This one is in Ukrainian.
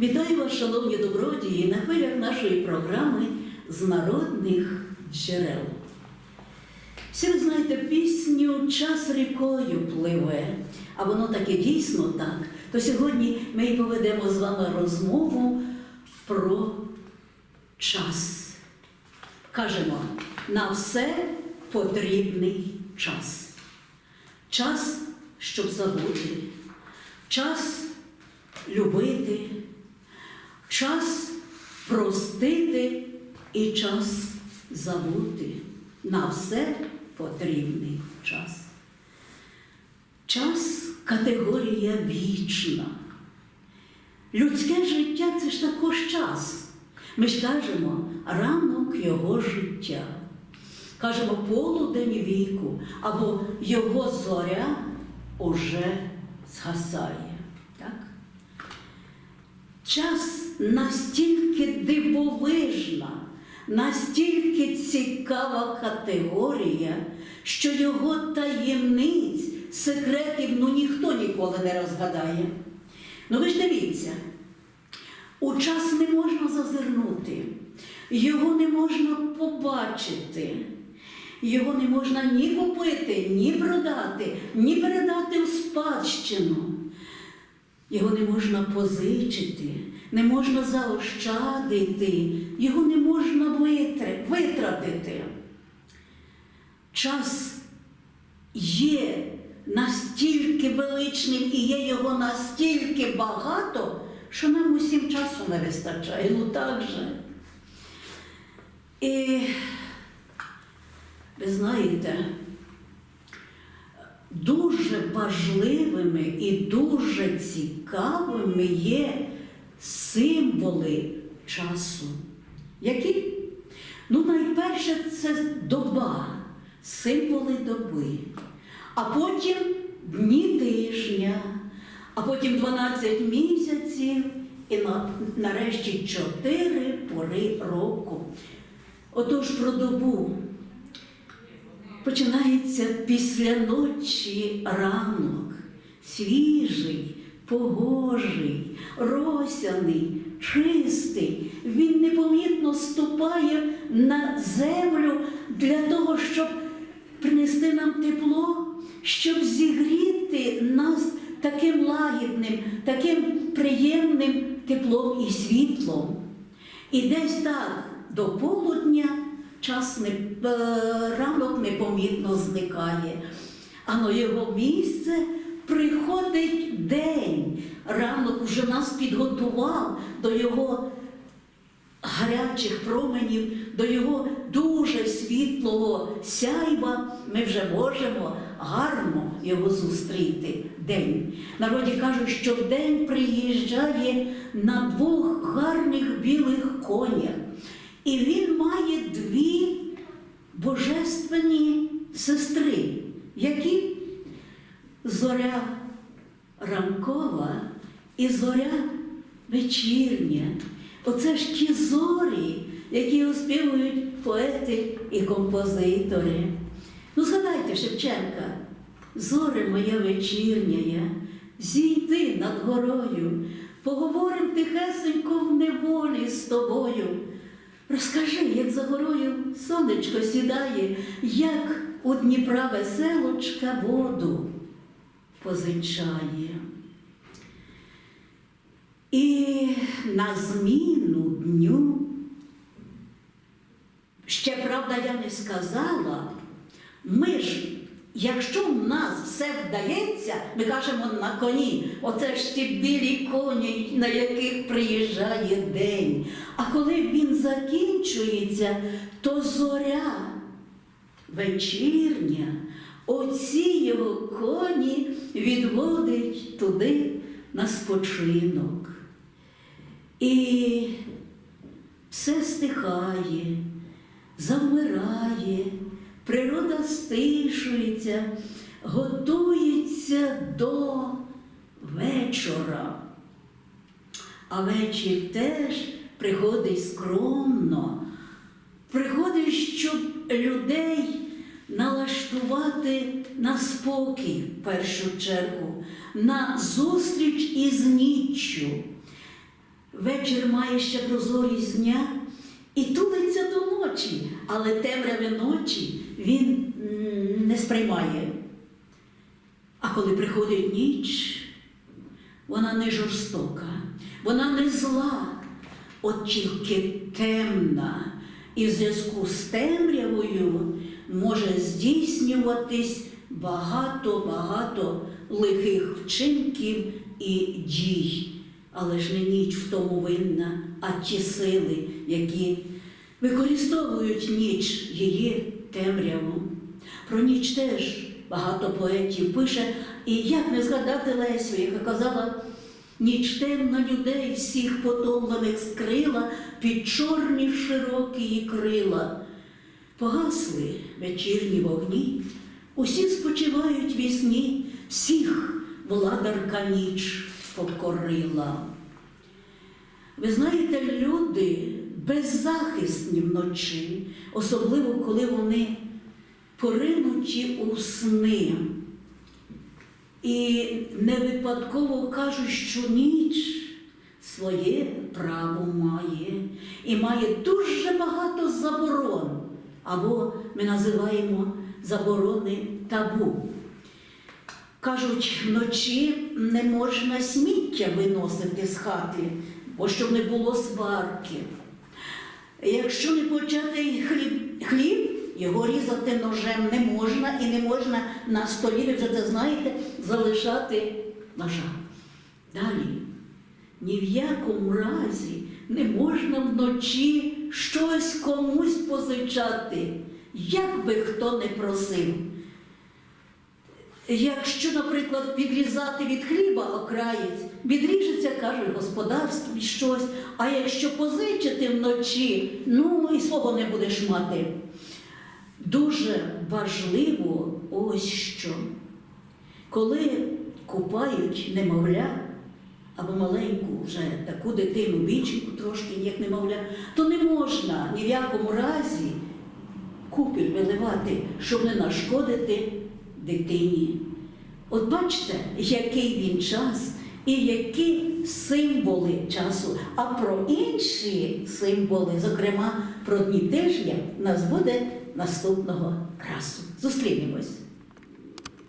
Вітаю вас, шановні добродії, на хвилях нашої програми з народних джерел. Всі ви знаєте пісню Час рікою пливе, а воно таке дійсно так. То сьогодні ми і поведемо з вами розмову про час. Кажемо, на все потрібний час. Час, щоб забути, час любити, час простити і час забути. На все потрібний час. Час категорія вічна. Людське життя це ж також час. Ми ж кажемо ранок його життя. Кажемо полудень віку, або його зоря уже згасає. Час настільки дивовижна, настільки цікава категорія, що його таємниць, секретів ну ніхто ніколи не розгадає. Ну ви ж дивіться, у час не можна зазирнути, його не можна побачити, його не можна ні купити, ні продати, ні передати в спадщину. Його не можна позичити, не можна заощадити, його не можна витратити. Час є настільки величним і є його настільки багато, що нам усім часу не вистачає. Ну так же. І ви знаєте, дуже важливими і дуже цікавими є символи часу. Які? Ну, найперше, це доба, символи доби, а потім дні тижня, а потім 12 місяців і нарешті 4 пори року. Отож про добу. Починається після ночі ранок, свіжий, погожий, росяний, чистий. Він непомітно ступає на землю для того, щоб принести нам тепло, щоб зігріти нас таким лагідним, таким приємним теплом і світлом. І десь так до полудня час не, ранок непомітно зникає, а на його місце приходить день. Ранок уже нас підготував до його гарячих променів, до його дуже світлого сяйва. Ми вже можемо гарно його зустріти. День. Народі кажуть, що день приїжджає на двох гарних білих конях. І він має дві божественні сестри, які зоря ранкова і зоря вечірня. Оце ж ті зорі, які оспівують поети і композитори. Ну, згадайте Шевченка, зоре моя вечірня, зійди над горою, поговорим тихесенько в неволі з тобою. Розкажи, як за горою сонечко сідає, як у Дніпра веселочка воду позичає. І на зміну дню, ще правда я не сказала, ми ж, якщо в нас все вдається, ми кажемо на коні, оце ж ті білі коні, на яких приїжджає день. А коли він закінчується, то зоря вечірня, оці його коні відводить туди на спочинок. І все стихає, завмирає, природа стишується, готується до вечора. А вечір теж приходить скромно, приходить, щоб людей налаштувати на спокій в першу чергу, на зустріч із ніччю. вечір має ще прозорість дня і тулиться до ночі, але темряви ночі він не сприймає. А коли приходить ніч, вона не жорстока, вона не зла, от тільки темна. І в зв'язку з темрявою може здійснюватись багато-багато лихих вчинків і дій. Але ж не ніч в тому винна, а ті сили, які використовують ніч її темряву. Про ніч теж багато поетів пише, і як не згадати Лесю, яка казала, ніч темна людей всіх потомлених скрила під чорні широкі крила. Погасли вечірні вогні, усі спочивають вісні, всіх владарка ніч покорила. Ви знаєте, люди беззахисні вночі, особливо коли вони поринуті у сни. І не випадково кажуть, що ніч своє право має і має дуже багато заборон, або ми називаємо заборони табу. Кажуть, вночі не можна сміття виносити з хати, бо щоб не було сварки. Якщо не початий хліб, хліб, його різати ножем не можна і не можна на столі, ви вже це знаєте, залишати ножа. Далі, ні в якому разі не можна вночі щось комусь позичати, як би хто не просив. Якщо, наприклад, відрізати від хліба окраєць, відріжеться, каже, господарстві щось, а якщо позичити вночі, ну і свого не будеш мати. Дуже важливо ось що. Коли купають немовля або маленьку вже таку дитину, більшеньку трошки, як немовля, то не можна ні в якому разі купіль виливати, щоб не нашкодити дитині. От бачите, який він час і які символи часу. А про інші символи, зокрема про дні тижня, нас буде наступного разу. Зустрінемось.